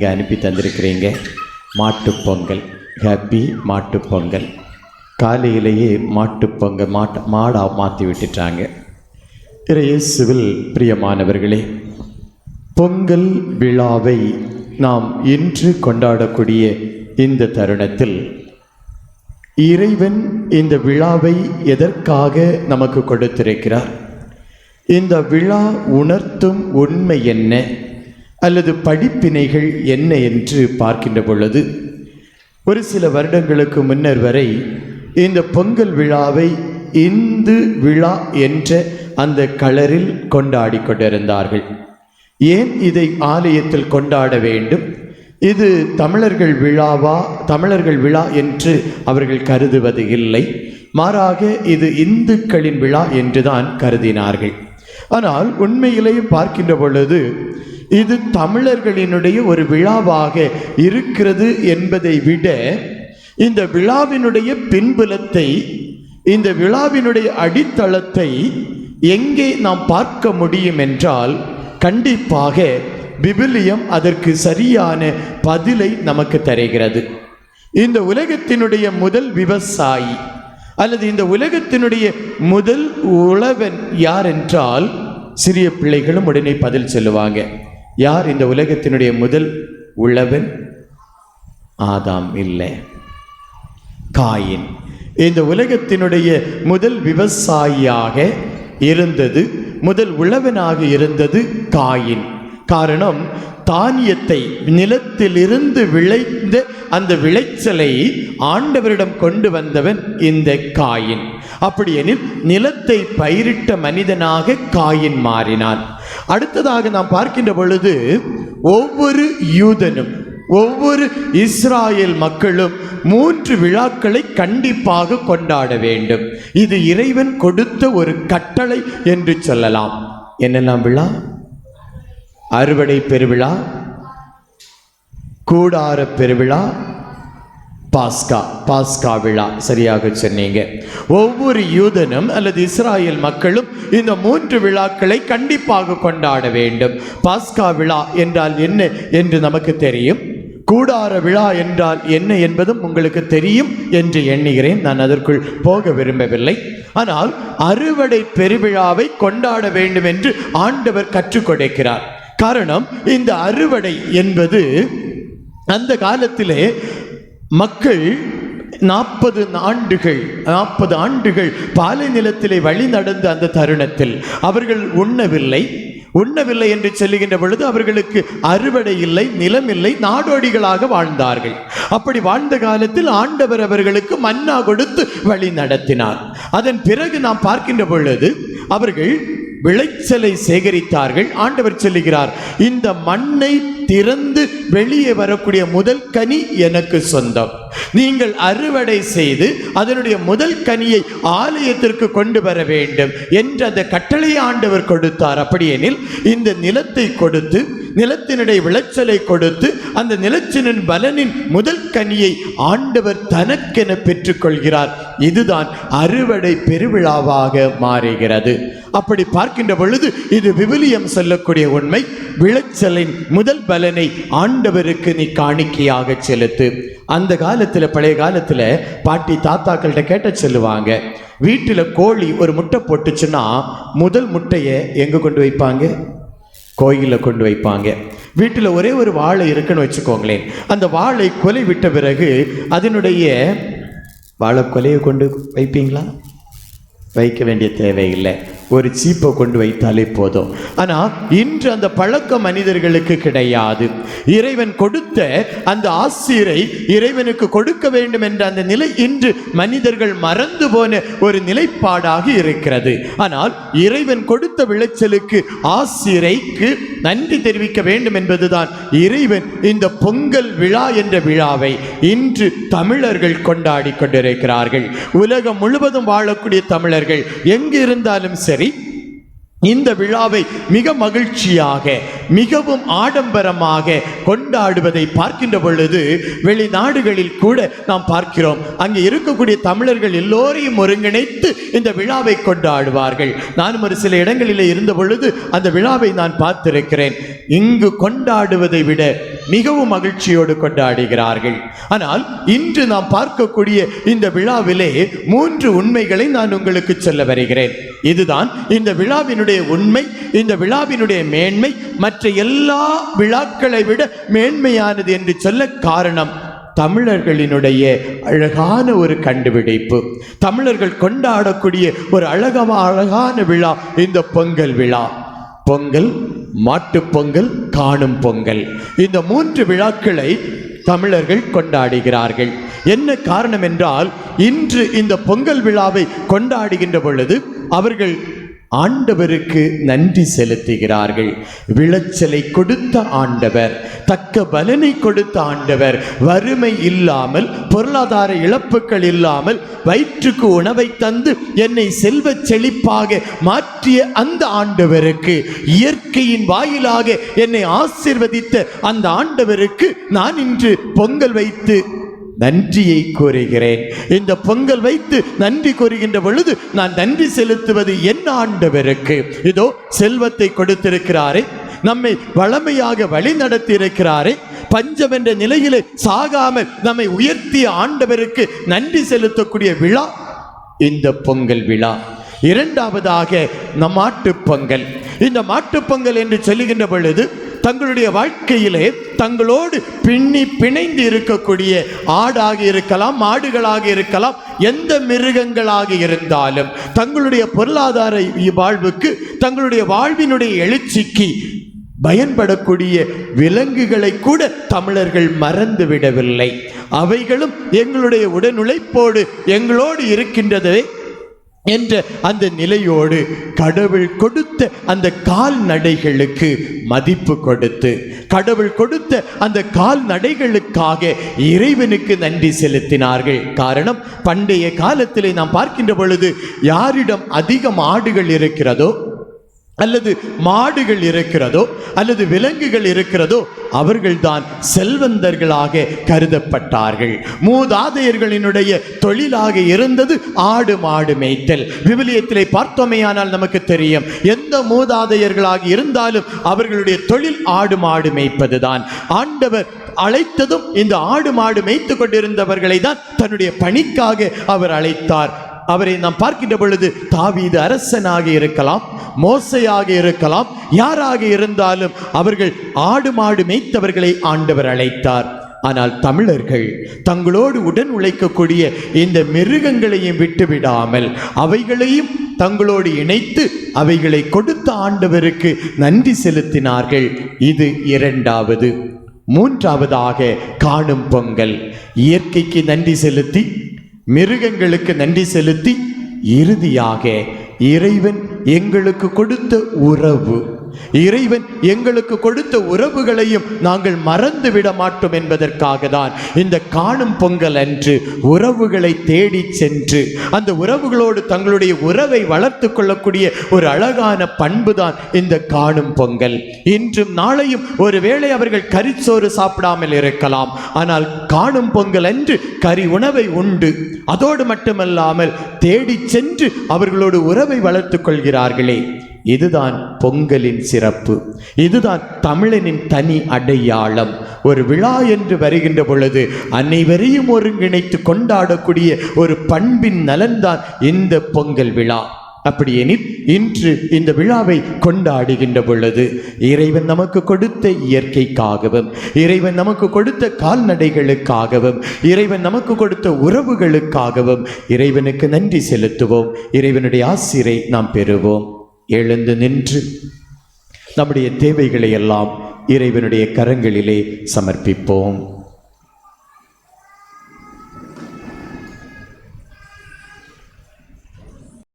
நீங்கள் அனுப்பி தந்திருக்கிறீங்க. மாட்டுப்பொங்கல் ஹாப்பி மாட்டுப் பொங்கல். காலையிலேயே மாட்டுப்பொங்கல் மாட்ட மாடா மாற்றி விட்டுட்டாங்க. திரு இயேசுவில் பிரியமானவர்களே பொங்கல் விழாவை நாம் இன்று கொண்டாடக்கூடிய இந்த தருணத்தில் இறைவன் இந்த விழாவை எதற்காக நமக்கு கொடுத்திருக்கிறார்? இந்த விழா உணர்த்தும் உண்மை என்ன? அல்லது படிப்பினைகள் என்ன என்று பார்க்கின்ற பொழுது ஒரு சில வருடங்களுக்கு முன்னர் வரை இந்த பொங்கல் விழாவை இந்து விழா என்ற அந்த கலரில் கொண்டாடி கொண்டிருந்தார்கள். ஏன் இதை ஆலயத்தில் கொண்டாட வேண்டும்? இது தமிழர்கள் விழாவா? தமிழர்கள் விழா என்று அவர்கள் கருதுவது இல்லை. மாறாக இது இந்துக்களின் விழா என்றுதான் கருதினார்கள். ஆனால் உண்மையிலேயே பார்க்கின்ற பொழுது இது தமிழர்களினுடைய ஒரு விழாவாக இருக்கிறது என்பதை விட இந்த விழாவினுடைய பின்புலத்தை இந்த விழாவினுடைய அடித்தளத்தை எங்கே நாம் பார்க்க முடியும் என்றால் கண்டிப்பாக விபிலியம் அதற்கு சரியான பதிலை நமக்கு தருகிறது. இந்த உலகத்தினுடைய முதல் விவசாயி அல்லது இந்த உலகத்தினுடைய முதல் உழவன் யார் என்றால் சிறிய பிள்ளைகளும் உடனே பதில் சொல்லுவாங்க. யார் இந்த உலகத்தினுடைய முதல் உழவன் ஆதாம் இல்லை. காயின். இந்த உலகத்தினுடைய முதல் விவசாயியாக இருந்தது முதல் உழவனாக இருந்தது காயின். காரணம் தானியத்தை நிலத்திலிருந்து விளைந்த அந்த விளைச்சலை ஆண்டவரிடம் கொண்டு வந்தவன் இந்த காயின். அப்படியெனில் நிலத்தை பயிரிட்ட மனிதனாக காயின் மாறினான். அடுத்ததாக நாம் பார்க்கின்ற பொழுது ஒவ்வொரு யூதனும் ஒவ்வொரு இஸ்ராயேல் மக்களும் மூன்று விழாக்களை கண்டிப்பாக கொண்டாட வேண்டும். இது இறைவன் கொடுத்த ஒரு கட்டளை என்று சொல்லலாம். என்னெல்லாம் விழா? அறுவடை பெருவிழா கூடார பெருவிழா பாஸ்கா பாஸ்கா விழா. சரியாக சொன்னீங்க. ஒவ்வொரு யூதனும் அல்லது இஸ்ராயல் மக்களும் இந்த மூன்று விழாக்களை கண்டிப்பாக கொண்டாட வேண்டும். பாஸ்கா விழா என்றால் என்ன என்று நமக்கு தெரியும்? கூடார விழா என்றால் என்ன என்பதும் உங்களுக்கு தெரியும் என்று எண்ணுகிறேன். நான் அதற்குள் போக விரும்பவில்லை. ஆனால் அறுவடை பெருவிழாவை கொண்டாட வேண்டும் என்று ஆண்டவர் கற்றுக் கொடுக்கிறார். காரணம் இந்த அறுவடை என்பது அந்த காலத்திலே மக்கள் நாற்பது ஆண்டுகள் நாற்பது ஆண்டுகள் பாலை நிலத்திலே வழி நடந்த அந்த தருணத்தில் அவர்கள் உண்ணவில்லை. உண்ணவில்லை என்று சொல்லுகின்ற பொழுது அவர்களுக்கு அறுவடை இல்லை நிலம் இல்லை நாடோடிகளாக வாழ்ந்தார்கள். அப்படி வாழ்ந்த காலத்தில் ஆண்டவர் அவர்களுக்கு மன்னா கொடுத்து வழி நடத்தினார். அதன் பிறகு நாம் பார்க்கின்ற பொழுது அவர்கள் விளைச்சலை சேகரித்தார்கள். ஆண்டவர் சொல்லுகிறார் இந்த மண்ணை திறந்து வெளியே வரக்கூடிய முதல் கனி எனக்கு சொந்தம். நீங்கள் அறுவடை செய்து அதனுடைய முதல் கனியை ஆலயத்திற்கு கொண்டு வர வேண்டும் என்று அந்த கட்டளை ஆண்டவர் கொடுத்தார். அப்படியெனில் இந்த நிலத்தை கொடுத்து நிலத்தினுடைய விளைச்சலை கொடுத்து அந்த நிலத்தினின் பலனின் முதல் கனியை ஆண்டவர் தனக்கென பெற்றுக்கொள்கிறார். இதுதான் அறுவடை பெருவிழாவாக மாறுகிறது. அப்படி பார்க்கின்ற பொழுது இது விவிலியம் சொல்லக்கூடிய உண்மை. விளைச்சலின் முதல் பலனை ஆண்டவருக்கு நீ காணிக்கையாக செலுத்து. அந்த காலத்தில் பழைய காலத்தில் பாட்டி தாத்தாக்கள்கிட்ட கேட்ட சொல்லுவாங்க வீட்டில் கோழி ஒரு முட்டை போட்டுச்சுன்னா முதல் முட்டையை எங்கே கொண்டு வைப்பாங்க? கோயிலில் கொண்டு வைப்பாங்க. வீட்டில் ஒரே ஒரு வாழை இருக்குன்னு வச்சுக்கோங்களேன். அந்த வாழை கொலை விட்ட பிறகு அதனுடைய வாழை கொலையை கொண்டு வைப்பீங்களா? வைக்க வேண்டிய தேவையில்லை. ஒரு சீப்பை கொண்டு வைத்தாலே போதும். ஆனால் இன்று அந்த பழக்க மனிதர்களுக்கு கிடையாது. இறைவன் கொடுத்த அந்த ஆசிரை இறைவனுக்கு கொடுக்க வேண்டும் என்ற அந்த நிலை இன்று மனிதர்கள் மறந்து போன ஒரு நிலைப்பாடாக இருக்கிறது. ஆனால் இறைவன் கொடுத்த விளைச்சலுக்கு ஆசிரைக்கு நன்றி தெரிவிக்க வேண்டும் என்பதுதான் இறைவன் இந்த பொங்கல் விழா என்ற விழாவை இன்று தமிழர்கள் கொண்டாடி கொண்டிருக்கிறார்கள். உலகம் முழுவதும் வாழக்கூடிய தமிழர்கள் எங்கு இருந்தாலும் சரி இந்த விழாவை மிக மகிழ்ச்சியாக மிகவும் ஆடம்பரமாக கொண்டாடுவதை பார்க்கின்ற பொழுது வெளிநாடுகளில் கூட நாம் பார்க்கிறோம். அங்கே இருக்கக்கூடிய தமிழர்கள் எல்லோரையும் ஒருங்கிணைத்து இந்த விழாவை கொண்டாடுவார்கள். நானும் ஒரு சில இடங்களிலே இருந்த பொழுது அந்த விழாவை நான் பார்த்திருக்கிறேன். இங்கு கொண்டாடுவதை விட மிகவும் மகிழ்ச்சியோடு கொண்டாடுகிறார்கள். ஆனால் இன்று நாம் பார்க்கக்கூடிய இந்த விழாவிலே மூன்று உண்மைகளை நான் உங்களுக்கு சொல்ல வருகிறேன். இதுதான் இந்த விழாவினுடைய உண்மை இந்த விழாவினுடைய மேன்மை மற்ற எல்லா விழாக்களை விட மேன்மையானது என்று சொல்ல காரணம் தமிழர்களினுடைய அழகான ஒரு கண்டுபிடிப்பு. தமிழர்கள் கொண்டாடக்கூடிய ஒரு அழகமா அழகான விழா இந்த பொங்கல் விழா. பொங்கல் மாட்டுப்பொங்கல் காணும் பொங்கல். இந்த மூன்று விழாக்களை தமிழர்கள் கொண்டாடுகிறார்கள். என்ன காரணம் என்றால் இன்று இந்த பொங்கல் விழாவை கொண்டாடுகின்ற பொழுது அவர்கள் ஆண்டவருக்கு நன்றி செலுத்துகிறார்கள். விளைச்சலை கொடுத்த ஆண்டவர் தக்க பலனை கொடுத்த ஆண்டவர் வறுமை இல்லாமல் பொருளாதார இழப்புகள் இல்லாமல் வயிற்றுக்கு உணவை தந்து என்னை செல்வச் செழிப்பாக மாற்றிய அந்த ஆண்டவருக்கு இயற்கையின் வாயிலாக என்னை ஆசிர்வதித்த அந்த ஆண்டவருக்கு நான் இன்று பொங்கல் வைத்து நன்றியை கூறுகிறேன் இந்த பொங்கல் வைத்து நன்றி கூறுகின்ற பொழுது நான் நன்றி செலுத்துவது என் ஆண்டவருக்கு. இதோ செல்வத்தை கொடுத்திருக்கிறாரே. நம்மை வளமையாக வழி நடத்தி இருக்கிறாரே பஞ்சம் என்ற நிலையிலே சாகாமல் நம்மை உயர்த்திய ஆண்டவருக்கு நன்றி செலுத்தக்கூடிய விழா இந்த பொங்கல் விழா. இரண்டாவதாக நம் மாட்டுப் பொங்கல். இந்த மாட்டுப் பொங்கல் என்று சொல்லுகின்ற பொழுது தங்களுடைய வாழ்க்கையிலே தங்களோடு பின்னி பிணைந்து இருக்கக்கூடிய ஆடாக இருக்கலாம் மாடுகளாக இருக்கலாம் எந்த மிருகங்களாக இருந்தாலும் தங்களுடைய பொருளாதார வாழ்வுக்கு தங்களுடைய வாழ்வினுடைய எழுச்சிக்கு பயன்படக்கூடிய விலங்குகளை கூட தமிழர்கள் மறந்து விடவில்லை. அவைகளும் எங்களுடைய உடனுழைப்போடு எங்களோடு இருக்கின்றதை என்ற அந்த நிலையோடு கடவுள் கொடுத்த அந்த கால்நடைகளுக்கு மதிப்பு கொடுத்து கடவுள் கொடுத்த அந்த கால்நடைகளுக்காக இறைவனுக்கு நன்றி செலுத்தினார்கள். காரணம் பண்டைய காலத்திலே நாம் பார்க்கின்ற பொழுது யாரிடம் அதிகம் ஆடுகள் இருக்கிறதோ அல்லது மாடுகள் இருக்கிறதோ அல்லது விலங்குகள் இருக்கிறதோ அவர்கள்தான் செல்வந்தர்களாக கருதப்பட்டார்கள். மூதாதையர்களினுடைய தொழிலாக இருந்தது ஆடு மாடு மேய்த்தல். விவிலியத்திலே பார்த்தோமேயானால் நமக்கு தெரியும் எந்த மூதாதையர்களாக இருந்தாலும் அவர்களுடைய தொழில் ஆடு மாடு மேய்ப்பதுதான். ஆண்டவர் அழைத்ததும் இந்த ஆடு மாடு மேய்த்து கொண்டிருந்தவர்களை தான் தன்னுடைய பணிக்காக அவர் அழைத்தார். அவரை நாம் பார்க்கின்ற பொழுது தாவீது அரசனாக இருக்கலாம் மோசையாக இருக்கலாம் யாராக இருந்தாலும் அவர்கள் ஆடு மாடு மேய்த்தவர்களை ஆண்டவர் அழைத்தார். ஆனால் தமிழர்கள் தங்களோடு உடன் உழைக்கக்கூடிய இந்த மிருகங்களையும் விட்டுவிடாமல் அவைகளையும் தங்களோடு இணைத்து அவைகளை கொடுத்த ஆண்டவருக்கு நன்றி செலுத்தினார்கள். இது இரண்டாவது. மூன்றாவதாக காணும் பொங்கல். இயற்கைக்கு நன்றி செலுத்தி மிருகங்களுக்கு நன்றி செலுத்தி இறுதியாக இறைவன் எங்களுக்கு கொடுத்த உறவு. இறைவன் எங்களுக்கு கொடுத்த உறவுகளையும் நாங்கள் மறந்து விட மாட்டோம் என்பதற்காக தான் இந்த காணும் பொங்கல் அன்று உறவுகளை தேடி சென்று அந்த உறவுகளோடு தங்களுடைய உறவை வளர்த்து கொள்ளக்கூடிய ஒரு அழகான பண்பு தான் இந்த காணும் பொங்கல். இன்றும் நாளையும் ஒருவேளை அவர்கள் கரிச்சோறு சாப்பிடாமல் இருக்கலாம் ஆனால் காணும் பொங்கல் அன்று கறி உணவை உண்டு. அதோடு மட்டுமல்லாமல் தேடி சென்று அவர்களோடு உறவை வளர்த்துக் கொள்கிறார்களே. இதுதான் பொங்கலின் சிறப்பு. இதுதான் தமிழனின் தனி அடையாளம். ஒரு விழா என்று வருகின்ற பொழுது அனைவரையும் ஒருங்கிணைத்து கொண்டாடக்கூடிய ஒரு பண்பின் நலன்தான் இந்த பொங்கல் விழா. அப்படியெனில் இன்று இந்த விழாவை கொண்டாடுகின்ற பொழுது இறைவன் நமக்கு கொடுத்த இயற்கைக்காகவும் இறைவன் நமக்கு கொடுத்த கால்நடைகளுக்காகவும் இறைவன் நமக்கு கொடுத்த உறவுகளுக்காகவும் இறைவனுக்கு நன்றி செலுத்துவோம். இறைவனுடைய ஆசிரை நாம் பெறுவோம். எழுந்து நின்று நம்முடைய தேவைகளை எல்லாம் இறைவனுடைய கரங்களிலே சமர்ப்பிப்போம்.